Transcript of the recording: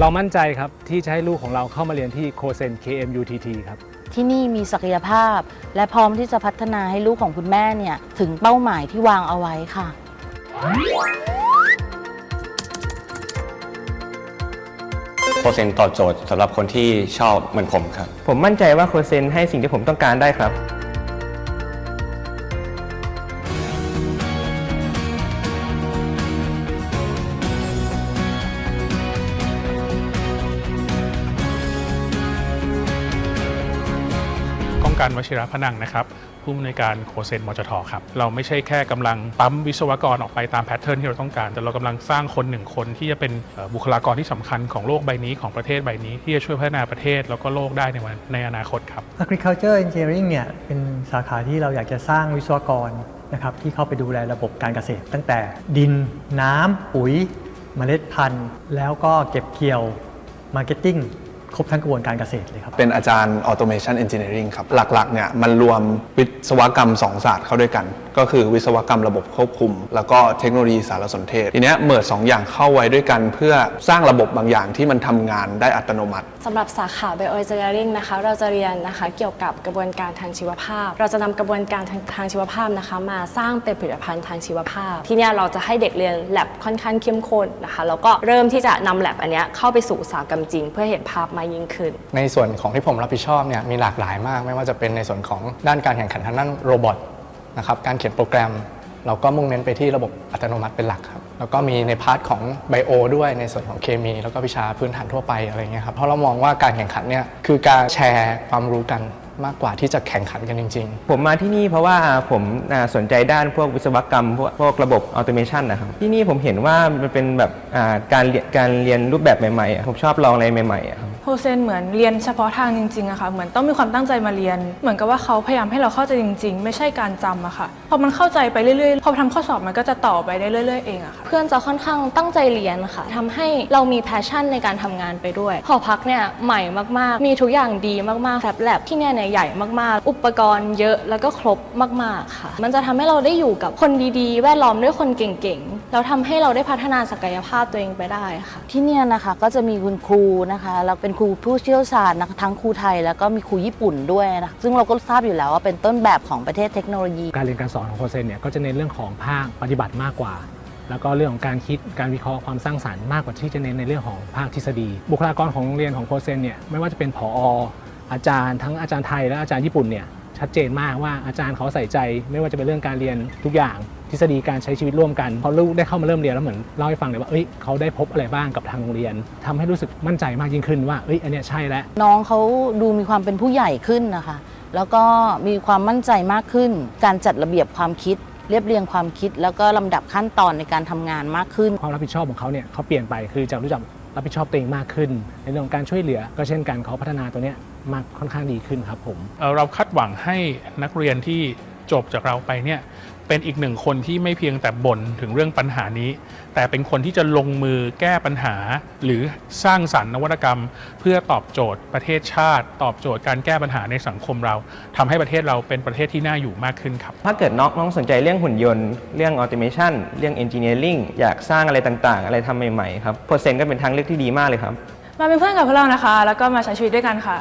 เรามั่นใจครับ ที่จะให้ลูกของเราเข้ามาเรียนที่โคเซน KMUTT ครับ ที่นี่มีศักยภาพ และพร้อมที่จะพัฒนาให้ลูกของคุณแม่เนี่ย ถึงเป้าหมายที่วางเอาไว้ค่ะโปรเซนตอบโจทย์สำหรับคนที่ชอบเหมือนผมครับ ผมมั่นใจว่าโคเซนให้สิ่งที่ผมต้องการได้ครับ ก้องการวชิระพนังนะครับผู้อำนวยการโคเซนมจทครับเราไม่ใช่แค่กำลังปั๊มวิศวกรออกไปตามแพทเทิร์นที่เราต้องการ แต่เรากำลังสร้างคนหนึ่งคนที่จะเป็นบุคลากรที่สำคัญของโลกใบนี้ของประเทศใบนี้ ที่จะช่วยพัฒนาประเทศแล้วก็โลกได้ในวันในอนาคตครับ Agriculture Engineering เนี่ยเป็นสาขาที่เราอยากจะสร้างวิศวกรนะครับที่เข้าไปดูแลระบบการเกษตร ตั้งแต่ดินน้ำปุ๋ย เมล็ดพันธุ์ แล้วก็เก็บเกี่ยว Marketing ครบทั้งกระบวนการเกษตรเลยครับ เป็นอาจารย์ Automation Engineering ครับ หลักๆเนี่ยมันรวมวิศวกรรม 2 ศาสตร์เข้าด้วยกันก็คือวิศวกรรมระบบควบคุม แล้วก็เทคโนโลยีสารสนเทศ ทีเนี้ยเมิร์สองอย่างเข้าไว้ด้วยกัน เพื่อสร้างระบบบางอย่างที่มันทำงานได้อัตโนมัติ สำหรับสาขา Bioengineering นะคะเราจะเรียนนะคะเกี่ยวกับกระบวนการทางชีวภาพ เราจะนำกระบวนการทางทางชีวภาพนะคะมาสร้างเป็นผลิตภัณฑ์ทางชีวภาพ ที่เนี่ยเราจะให้เด็กเรียนแลบค่อนข้างเข้มข้นนะคะแล้วก็เริ่มที่จะนำแลบอันเนี้ยเข้าไปสู่อุตสาหกรรมจริง เพื่อเห็นภาพมากยิ่งขึ้น ในส่วนของที่ผมรับผิดชอบเนี่ยมีหลากหลายมาก ไม่ว่าจะเป็นในส่วนของด้านการแข่งขันทางด้านโรบอท นะครับการเขียนโปรแกรม เราก็มุ่งเน้นไปที่ระบบอัตโนมัติเป็นหลักครับแล้วก็มีในพาร์ทของไบโอด้วยในส่วนของเคมี แล้วก็วิชาพื้นฐานทั่วไปอะไรเงี้ยครับเพราะเรามองว่าการแข่งขันเนี่ยคือการแชร์ความรู้กันมากกว่าที่จะแข่งขันกันจริง ๆ ผมมาที่นี่เพราะว่าผมสนใจด้านพวกวิศวกรรม พวกพวกระบบออโตเมชันนะครับ ที่นี่ผมเห็นว่ามันเป็นแบบการเรียนการเรียนรูปแบบใหม่ๆ ผมชอบลองอะไรใหม่ๆครับ โฮเซนเหมือนเรียนเฉพาะทางจริงๆอะค่ะ เหมือนต้องมีความตั้งใจมาเรียน เหมือนกับว่าเขาพยายามให้เราเข้าใจจริง ๆ ไม่ใช่การจำอะค่ะ พอมันเข้าใจไปเรื่อยๆ พอทำข้อสอบมันก็จะต่อไปได้เรื่อย ๆ เองอะค่ะ เพื่อนจะค่อนข้างตั้งใจเรียนค่ะทำให้เรามีแพชชั่นในการทำงานไปด้วย หอพักเนี่ยใหม่มากๆ มีทุกอย่างดีมากๆแลบแลบที่เนี่ยเนี่ยใหญ่มากๆ อุปกรณ์เยอะแล้วก็ครบมากๆค่ะ มันจะทำให้เราได้อยู่กับคนดีๆ แวดล้อมด้วยคนเก่งๆ แล้วทำให้เราได้พัฒนาศักยภาพตัวเองไปได้ค่ะ ที่เนี่ยนะคะก็จะมีคุณครูนะคะแล้วเป็นครูผู้เชี่ยวชาญนะคะทั้งครูไทยแล้วก็มีครูญี่ปุ่นด้วยนะคะซึ่งเราก็ทราบอยู่แล้วว่าเป็นต้นแบบของประเทศเทคโนโลยี การเรียนการสอนของโคเซนเนี่ยก็จะเน้นเรื่องของภาคปฏิบัติมากกว่า แล้วก็เรื่องของการคิดการวิเคราะห์ความสร้างสรรค์มากกว่าที่จะเน้นในเรื่องของภาคทฤษฎี บุคลากรของโรงเรียนของโคเซนเนี่ยไม่ว่าจะเป็นผออาจารย์ทั้งอาจารย์ไทยและอาจารย์ญี่ปุ่นเนี่ย ชัดเจนมากว่าอาจารย์เขาใส่ใจ ไม่ว่าจะเป็นเรื่องการเรียนทุกอย่าง ทฤษฎีการใช้ชีวิตร่วมกันพอลูกได้เข้ามาเริ่มเรียนแล้วเหมือนเล่าให้ฟังเลยว่าเอ้ยเขาได้พบอะไรบ้างกับทางโรงเรียนทำให้รู้สึกมั่นใจมากยิ่งขึ้นว่าเอ้ยอันเนี้ยใช่แล้วน้องเขาดูมีความเป็นผู้ใหญ่ขึ้นนะคะ แล้วก็มีความมั่นใจมากขึ้น การจัดระเบียบความคิดเรียบเรียงความคิดแล้วก็ลำดับขั้นตอนในการทำงานมากขึ้น ความรับผิดชอบของเขาเนี่ยเขาเปลี่ยนไปคือจากรู้จัก รับผิดชอบตัวเองมากขึ้น ในเรื่องของการช่วยเหลือ ก็เช่นกันเขาพัฒนาตัวเนี้ยมากค่อนข้างดีขึ้นครับผม เอ่อเราคาดหวังให้นักเรียนที่ จบจากเราไปเนี่ยเป็นอีกหนึ่งคนที่ไม่เพียงแต่บ่นถึงเรื่องปัญหานี้ แต่เป็นคนที่จะลงมือแก้ปัญหา หรือสร้างสรรค์นวัตกรรม เพื่อตอบโจทย์ประเทศชาติ ตอบโจทย์การแก้ปัญหาในสังคมเราทำให้ประเทศเราเป็นประเทศที่น่าอยู่มากขึ้นครับ ถ้าเกิดน้องน้องสนใจเรื่องหุ่นยนต์ เรื่องออโตเมชันเรื่องเอนจิเนียริงอยากสร้างอะไรต่างๆ อะไรทำใหม่ๆครับโคเซนก็เป็นทางเลือกที่ดีมากเลยครับมาเป็นเพื่อนกับพวกเรานะคะ แล้วก็มาใช้ชีวิตด้วยกันค่ะ